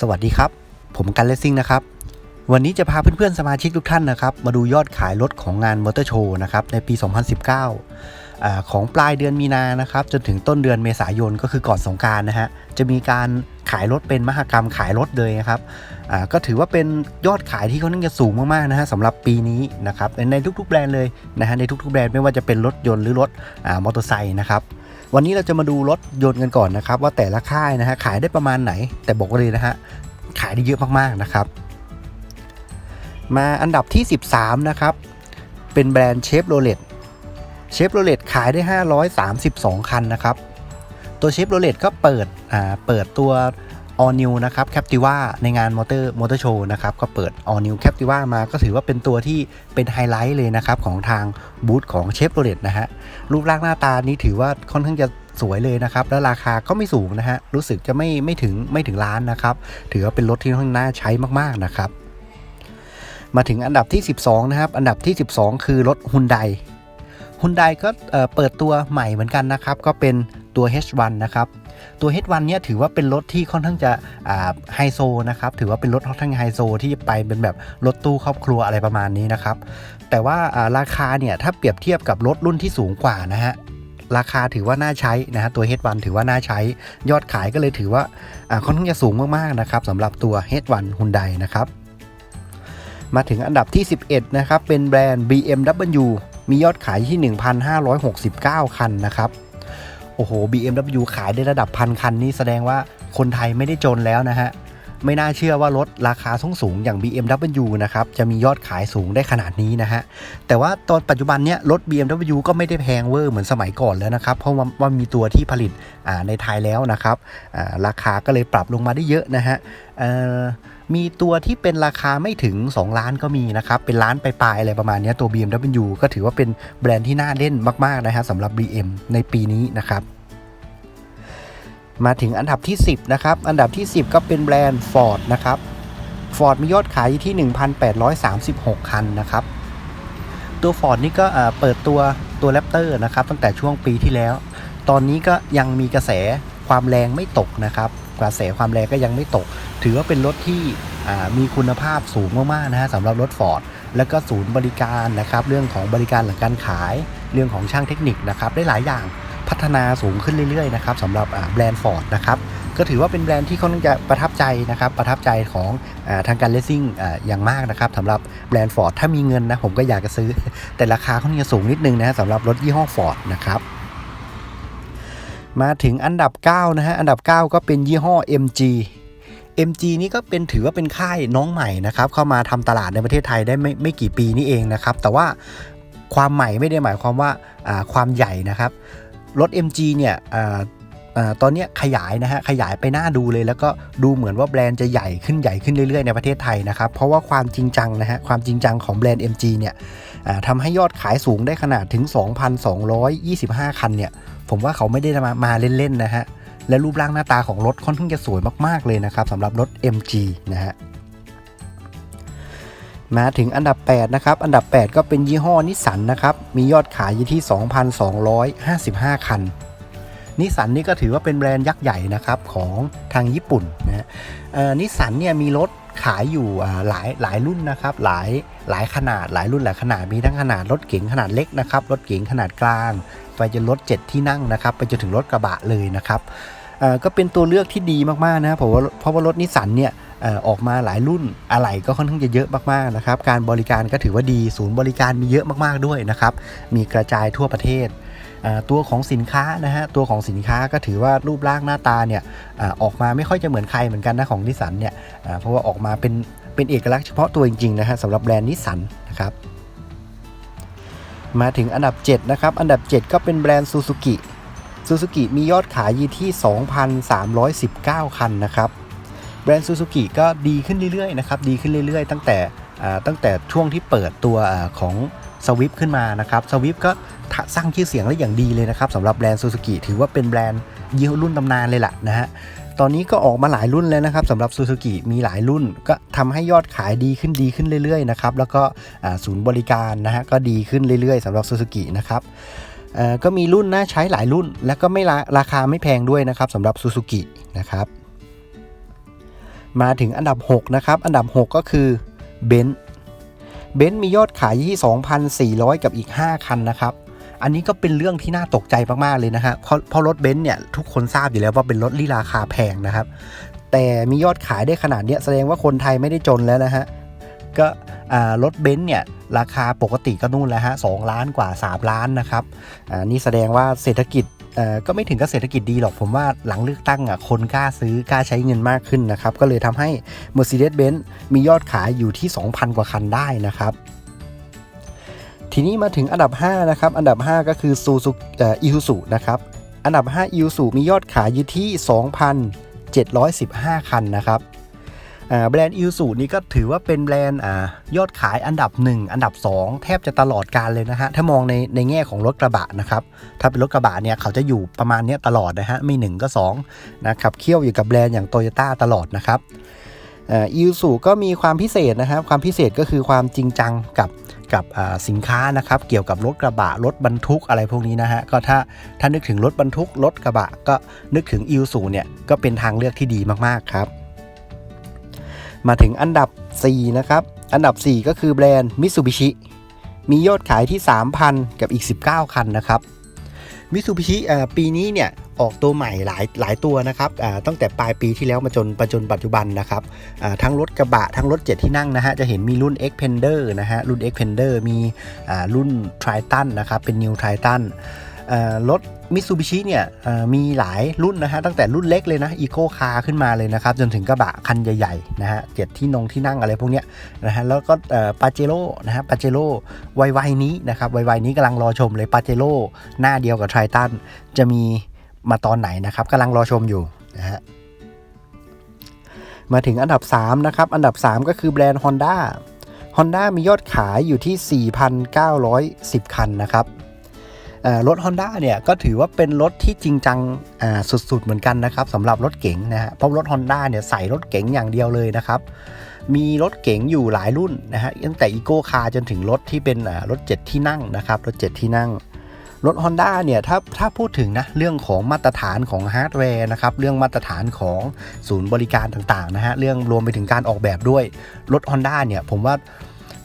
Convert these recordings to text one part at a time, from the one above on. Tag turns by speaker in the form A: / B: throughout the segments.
A: สวัสดีครับ ผมกันเลสซิ่งนะครับ วันนี้จะพาเพื่อนๆสมาชิกทุกท่านนะครับ มาดูยอดขายรถของงานมอเตอร์โชว์นะครับในปี 2019อของปลายเดือนมีนานะครับ จนถึงต้นเดือนเมษายนก็คือก่อนสงการนะฮะจะมีการขายรถเป็นมหกรรมขายรถเลยนะครับก็ถือว่าเป็นยอดขายที่เขาน่าจะสูงมากๆนะฮะสำหรับปีนี้นะครับในทุกๆแบรนด์เลยนะฮะในทุกๆแบรนด์ไม่ว่าจะเป็นรถยนต์หรือรถอมอเตอร์ไซค์นะครับ วันนี้เราจะมาดูรถยนต์กันก่อนนะครับ ว่าแต่ละค่ายนะฮะขายได้ประมาณไหน แต่บอกเลยนะฮะขายได้เยอะมากๆนะครับ มาอันดับที่ 13 นะครับ เป็นแบรนด์เชฟโรเลตเชฟโรเลตขายได้ 532 คันนะครับ ตัวเชฟโรเลตก็เปิดอ่าเปิดตัว All New นะครับ Captiva ในงานมอเตอร์มอเตอร์โชว์นะครับ ก็เปิด All New Captiva มาก็ถือว่าเป็นตัวที่เป็นไฮไลท์เลยนะครับ ของทางบูธของเชฟโรเลตนะฮะ รูปร่างหน้าตานี้ถือว่าค่อนข้างจะสวยเลยนะครับ แล้วราคาก็ไม่สูงนะฮะ รู้สึกจะไม่ไม่ถึงไม่ถึงล้านนะครับ ถือว่าเป็นรถที่ค่อนข้างน่าใช้มากๆนะครับ มาถึงอันดับที่ 12 นะครับ อันดับที่ 12 คือรถฮุนไดฮุนไดก็เอ่อเปิดตัวใหม่เหมือนกันนะครับ ก็เป็นตัว H1 นะครับ ตัว H1 เนี่ยถือว่าเป็นรถที่ค่อนข้างจะไฮโซนะครับ ถือว่าเป็นรถค่อนข้างไฮโซที่ไปเป็นแบบรถตู้ครอบครัวอะไรประมาณนี้นะครับ แต่ว่าราคาเนี่ยถ้าเปรียบเทียบกับรถรุ่นที่สูงกว่านะฮะราคาถือว่าน่าใช้นะฮะตัว H1 ถือว่าน่าใช้ ยอดขายก็เลยถือว่าอ่าค่อนข้างจะสูงมากๆนะครับสำหรับตัว H1 Hyundai นะครับมาถึงอันดับที่ 11 นะครับ เป็นแบรนด์ BMW มียอดขายที่ 1,569 คันนะครับ โอ้โห BMW ขายได้ระดับพันคันนี่แสดงว่าคนไทยไม่ได้จนแล้วนะฮะ ไม่น่าเชื่อว่ารถราคาสูงสูงอย่าง BMW นะครับจะมียอดขายสูงได้ขนาดนี้นะฮะแต่ว่าตอนปัจจุบันเนี้ยรถ BMW ก็ไม่ได้แพงเวอร์เหมือนสมัยก่อนแล้วนะครับเพราะว่าวามีตัวที่ผลิตในไทยแล้วนะครับราคาก็เลยปรับลงมาได้เยอะนะฮะมีตัวที่เป็นราคาไม่ถึง 2 ล้านก็มีนะครับ เป็นล้านปลายๆอะไรประมาณนี้ตัว BMW ก็ถือว่าเป็นแบรนด์ที่น่าเล่นมากๆนะฮะสำหรับ BM ในปีนี้นะครับ มาถึงอันดับที่ 10 นะครับ อันดับที่ 10 ก็เป็นแบรนด์ Ford นะครับ Ford มียอดขายอยู่ที่ 1,836 คันนะครับ ตัว Ford นี่ก็เปิดตัวตัว Raptor นะครับ ตั้งแต่ช่วงปีที่แล้ว ตอนนี้ก็ยังมีกระแสความแรงไม่ตกนะครับ กระแสความแรงก็ยังไม่ตก ถือว่าเป็นรถที่มีคุณภาพสูงมากๆนะฮะสำหรับรถ Ford แล้วก็ศูนย์บริการนะครับ เรื่องของบริการหลังการขาย เรื่องของช่างเทคนิคนะครับ ได้หลายอย่าง พัฒนาสูงขึ้นเรื่อยๆนะครับสำหรับแบรนด์ Ford นะครับก็ถือว่าเป็นแบรนด์ที่ค่อนข้างจะประทับใจนะครับประทับใจของอทางการเลสซิ่งออย่างมากนะครับสำหรับแบรนด์ Ford ถ้ามีเงินนะผมก็อยากจะซื้อ แต่ราคาค่อนข้าจะสูงนิดนึงนะสำหรับรถยี่ห้อ Ford นะครับมาถึงอันดับ 9 นะฮะ อันดับ 9 ก็เป็นยี่ห้อ MG MG นี่ก็เป็นถือว่าเป็นค่ายน้องใหม่นะครับ เข้ามาทำตลาดในประเทศไทยได้ไม่ไม่กี่ปีนี่เองนะครับ แต่ว่าความใหม่ไม่ได้หมายความว่าความใหญ่นะครับ รถ MG เนี่ยออตอนนี้ขยายนะฮะขยายไปหน้าดูเลย แล้วก็ดูเหมือนว่าแบรนด์จะใหญ่ขึ้นใหญ่ขึ้นเรื่อยๆในประเทศไทยนะครับ เพราะว่าความจริงจังนะฮะความจริงจังของแบรนด์ MG เนี่ยทำให้ยอดขายสูงได้ขนาดถึง 2,225 คันเนี่ยผมว่าเขาไม่ได้มามาเล่นๆนะฮะและรูปร่างหน้าตาของรถค่อนข้างจะสวยมากๆเลยนะครับสำหรับรถ MG นะฮะ มาถึงอันดับ 8 นะครับ อันดับ 8 ก็เป็นยี่ห้อนิสสันนะครับ มียอดขายอยู่ที่ 2,255 คัน นิสสันนี่ก็ถือว่าเป็นแบรนด์ยักษ์ใหญ่นะครับของทางญี่ปุ่นนะนิสสันเนี่ยมีรถขายอยู่หลายหลายรุ่นนะครับ หลายหลายขนาดหลายรุ่นหลายขนาดมีทั้งขนาดรถเก๋งขนาดเล็กนะครับ รถเก๋งขนาดกลาง ไปจนรถ 7 ที่นั่งนะครับ ไปจนถึงรถกระบะเลยนะครับก็เป็นตัวเลือกที่ดีมากๆนะเพราะว่าเพราะว่ารถนิสสันเนี่ย ออกมาหลายรุ่นอะไหล่ก็ค่อนข้างจะเยอะมากๆนะครับ การบริการก็ถือว่าดีศูนย์บริการมีเยอะมากๆด้วยนะครับ มีกระจายทั่วประเทศตัวของสินค้านะฮะตัวของสินค้าก็ถือว่ารูปร่างหน้าตาเนี่ยอออกมาไม่ค่อยจะเหมือนใครเหมือนกันนะของนิสสันเนี่ยเอ่อเพราะว่าออกมาเป็นเป็นเอกลักษณ์เฉพาะตัวจริงๆนะฮะสำหรับแบรนด์นิสสันนะครับมาถึงอันดับ 7 นะครับ อันดับ 7 ก็เป็นแบรนด์ซูซูกิซูซูกิมียอดขายอยู่ที่ 2,319 คันนะครับ แบรนด์ซูซูกิก็ดีขึ้นเรื่อยๆนะครับดีขึ้นเรื่อยๆ ตั้งแต่ตั้งแต่ช่วงที่เปิดตัวอของสวิฟขึ้นมานะครับสวิฟก็สร้างชื่อเสียงได้อย่างดีเลยนะครับสำหรับแบรนด์ซูซูกิถือว่าเป็นแบรนด์ยี่ห้อรุ่นตำนานเลยล่ะนะฮะตอนนี้ก็ออกมาหลายรุ่นแล้วนะครับสำหรับซูซูกิมีหลายรุ่น ก็ทำให้ยอดขายดีขึ้นดีขึ้นเรื่อยๆนะครับแล้วก็ศูนย์บริการนะฮะก็ดีขึ้นเรื่อยๆสำหรับซูซูกินะครับก็มีรุ่นน่าใช้หลายรุ่น และก็ไม่ราราคาไม่แพงด้วยนะครับสำหรับซูซูกินะครับ มาถึงอันดับ 6 นะครับ อันดับ 6 ก็คือเบนซ์เบนซ์มียอดขายที่2,400 กับอีก 5 คันนะครับ อันนี้ก็เป็นเรื่องที่น่าตกใจมากๆเลยนะฮะเพราะเพราะรถเบนซ์เนี่ยทุกคนทราบอยู่แล้วว่าเป็นรถที่ราคาแพงนะครับ แต่มียอดขายได้ขนาดนี้แสดงว่าคนไทยไม่ได้จนแล้วนะฮะ ก็รถเบนซ์เนี่ยราคาปกติก็นู่นแล้วฮะสล้านกว่า 3 ล้านนะครับ อ่า นี่แสดงว่าเศรษฐกิจ เอ่อก็ไม่ถึงกับเศรษฐกิจดีหรอกผมว่าหลังเลือกตั้งอะคนกล้าซื้อกล้าใช้เงินมากขึ้นนะครับ ก็เลยทำให้ Mercedes-Benz มียอดขายอยู่ที่ 2,000 กว่าคันได้นะครับทีนี้มาถึงอันดับ 5 นะครับ อันดับ 5 ก็คือซูซูเอ่ออิซูซุนะครับ อันดับ 5 อิซูซุมียอดขายอยู่ที่ 2,715 คันนะครับ แบรนด์อิลสูนี่ก็ถือว่าเป็นแบรนด์ยอดขายอันดับ 1 อันดับ 2 แทบจะตลอดการเลยนะฮะ ถ้ามองในในแง่ของรถกระบะนะครับ ถ้าเป็นรถกระบะเนี่ยเขาจะอยู่ประมาณนี้ตลอดนะฮะ ไม่ 1 ก็2นะครับเคี่ยวอยู่กับแบรนด์อย่างโตโยต้าตลอดนะครับอิลสูก็มีความพิเศษนะครับ ความพิเศษก็คือความจริงจังกับกับสินค้านะครับ เกี่ยวกับรถกระบะรถบรรทุกอะไรพวกนี้นะฮะก็ถ้าถ้านึกถึงรถบรรทุกรถกระบะก็นึกถึงอิลสูเนี่ยก็เป็นทางเลือกที่ดีมากๆครับ มาถึงอันดับ 4 นะครับ อันดับ 4 ก็คือแบรนด์ Mitsubishi มียอดขายที่ 3,000 กับอีก 19 คันนะครับ Mitsubishi อ่าปีนี้เนี่ยออกตัวใหม่หลายหลายตัวนะครับอ่าตั้งแต่ปลายปีที่แล้วมาจนปัจจุบันปัจจุบันนะครับอ่าทั้งรถกระบะ ทั้งรถ 7 ที่นั่งนะฮะจะเห็นมีรุ่น Xpander นะฮะรุ่น Xpander มีอ่ารุ่น Triton นะครับเป็น New Triton รถมิ t ซูบิชิเนี่ยมีหลายรุ่นนะฮะตั้งแต่รุ่นเล็กเลยนะอีโคคาร์ขึ้นมาเลยนะครับ จนถึงกระบะคันใหญ่ๆนะฮะเจ็ดที่นงที่นั่งอะไรพวกเนี้ยนะฮะแล้วก็ปาเจโร่นะฮะปาเจโร่วัยๆนี้นะครับวัยๆนี้กำลังรอชมเลยปาเจโร่หน้าเดียวกับไททันจะมีมาตอนไหนนะครับกำลังรอชมอยู่นะฮะมาถึงอันดับ 3 นะครับ อันดับ 3 ก็คือแบรนด์ Honda Honda มียอดขายอยู่ที่ 4,910 คันนะครับ รถ Honda เนี่ยก็ถือว่าเป็นรถที่จริงจังสุดๆเหมือนกันนะครับสำหรับรถเก๋งนะฮะเพราะรถ Honda เนี่ยใส่รถเก๋งอย่างเดียวเลยนะครับ มีรถเก๋งอยู่หลายรุ่นนะฮะตั้งแต่อีโก้คาร์จนถึงรถที่เป็นรถ 7 ที่นั่งนะครับรถ 7 ที่นั่งรถ Honda เนี่ยถ้าถ้าพูดถึงนะเรื่องของมาตรฐานของฮาร์ดแวร์นะครับเรื่องมาตรฐานของศูนย์บริการต่างๆนะฮะเรื่องรวมไปถึงการออกแบบด้วยรถ Honda เนี่ยผมว่า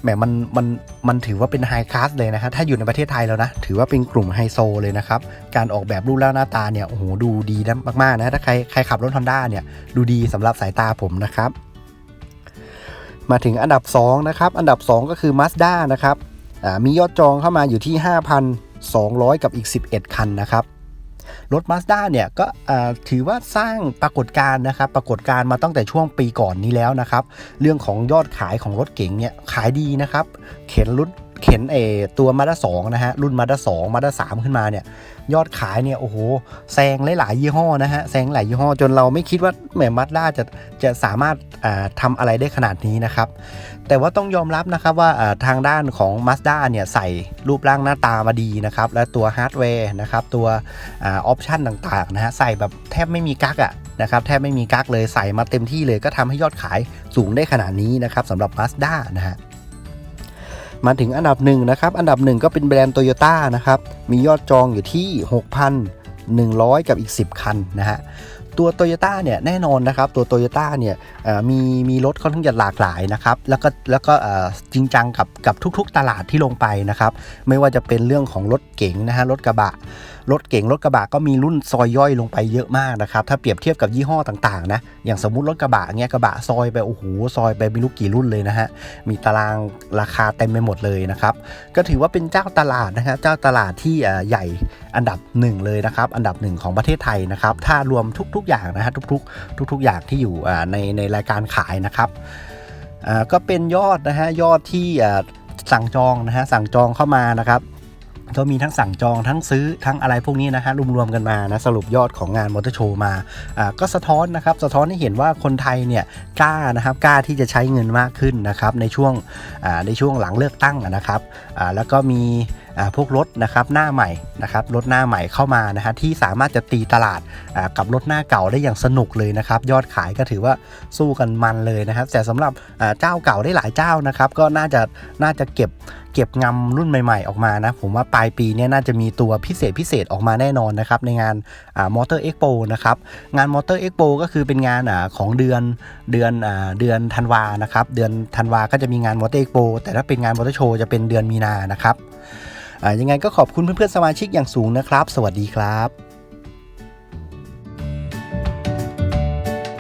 A: แหมมันมันมันถือว่าเป็นไฮคลาสเลยนะฮะถ้าอยู่ในประเทศไทยแล้วนะ ถือว่าเป็นกลุ่มไฮโซเลยนะครับ การออกแบบรูปร่างหน้าตาเนี่ยโอ้โหดูดีนะมากๆนะถ้าใครใครขับรถ Honda เนี่ยดูดีสำหรับสายตาผมนะครับ มาถึงอันดับ 2 นะครับ อันดับ 2 ก็คือ Mazda นะครับมียอดจองเข้ามาอยู่ที่ 5,200 กับอีก 11 คันนะครับ รถ Mazda เนี่ยก็ถือว่าสร้างปรากฏการณ์นะครับ ปรากฏการณ์มาตั้งแต่ช่วงปีก่อนนี้แล้วนะครับ เรื่องของยอดขายของรถเก๋งเนี่ยขายดีนะครับ เข็นรุ่นเข็นเอตัวมาด้าสองนะฮะรุ่นมาด้าสองมาด้าสามขึ้นมาเนี่ยยอดขายเนี่ยโอ้โหแซงหลายๆยี่ห้อนะฮะแซงหลายยี่ห้อจนเราไม่คิดว่าแหมมาด้าจะจะสามารถอ่าทำอะไรได้ขนาดนี้นะครับ แต่ว่าต้องยอมรับนะครับว่าทางด้านของ Mazda เนี่ยใส่รูปร่างหน้าตามาดีนะครับ และตัวฮาร์ดแวร์นะครับตัวออปชันต่างๆนะฮะใส่แบบแทบไม่มีกั๊กอะนะครับแทบไม่มีกั๊กเลยใส่มาเต็มที่เลยก็ทำให้ยอดขายสูงได้ขนาดนี้นะครับสำหรับ Mazda นะฮะมาถึงอันดับหนึ่งนะครับอันดับหนึ่งก็เป็นแบรนด์โตโยต้านะครับมียอดจองอยู่ที่ 6,100 กับอีก 10 คันนะฮะ ตัวโตโยต้าเนี่ยแน่นอนนะครับตัวโตโยต้าเนี่ยมีมีรถค่อนข้างจะหลากหลายนะครับแล้วก็แล้วก็จริงจังกับกับทุกๆตลาดที่ลงไปนะครับไม่ว่าจะเป็นเรื่องของรถเก๋งนะฮะรถกระบะ รถเก๋งรถกระบะก็มีรุ่นซอยย่อยลงไปเยอะมากนะครับถ้าเปรียบเทียบกับยี่ห้อต่างๆนะอย่างสมมติรถกระบะเงี้ยกระบะซอยไปโอ้โหซอยไปไม่รู้กี่รุ่นเลยนะฮะมีตารางราคาเต็มไปหมดเลยนะครับก็ถือว่าเป็นเจ้าตลาดนะครับเจ้าตลาดที่ใหญ่อันดับหนึ่งเลยนะครับอันดับหนึ่งของประเทศไทยนะครับถ้ารวมทุกๆอย่างนะฮะทุกๆ ทุกๆ อย่างที่อยู่ในในรายการขายนะครับก็เป็นยอดนะฮะยอดที่สั่งจองนะฮะสั่งจองเข้ามานะครับ ก็มีทั้งสั่งจองทั้งซื้อทั้งอะไรพวกนี้นะฮะรวมๆกันมานะสรุปยอดของงานมอเตอร์โชว์มาอ่าก็สะท้อนนะครับสะท้อนให้เห็นว่าคนไทยเนี่ยกล้านะครับกล้าที่จะใช้เงินมากขึ้นนะครับในช่วงอ่าในช่วงหลังเลือกตั้งนะครับอ่าแล้วก็มี พวกรถนะครับหน้าใหม่นะครับรถหน้าใหม่เข้ามานะฮะที่สามารถจะตีตลาดกับรถหน้าเก่าได้อย่างสนุกเลยนะครับยอดขายก็ถือว่าสู้กันมันเลยนะครับ แต่สำหรับเจ้าเก่าได้หลายเจ้านะครับ ก็น่าจะน่าจะเก็บเก็บงำรุ่นใหม่ ๆ ออกมานะผมว่าปลายปีนี้น่าจะมีตัวพิเศษพิเศษออกมาแน่นอนนะครับในงานมอเตอร์เอ็กโปนะครับงานมอเตอร์เอ็กโปก็คือเป็นงานอของเดือนเดือนอเดือนธันวานะครับเดือนธันวาก็จะมีงานมอเตอร์เอ็กโปแต่ถ้าเป็นงานมอเตอร์โชว์จะเป็นเดือนมีนานะครับ ยังไงก็ขอบคุณเพื่อนๆสมาชิกอย่างสูงนะครับ สวัสดีครับ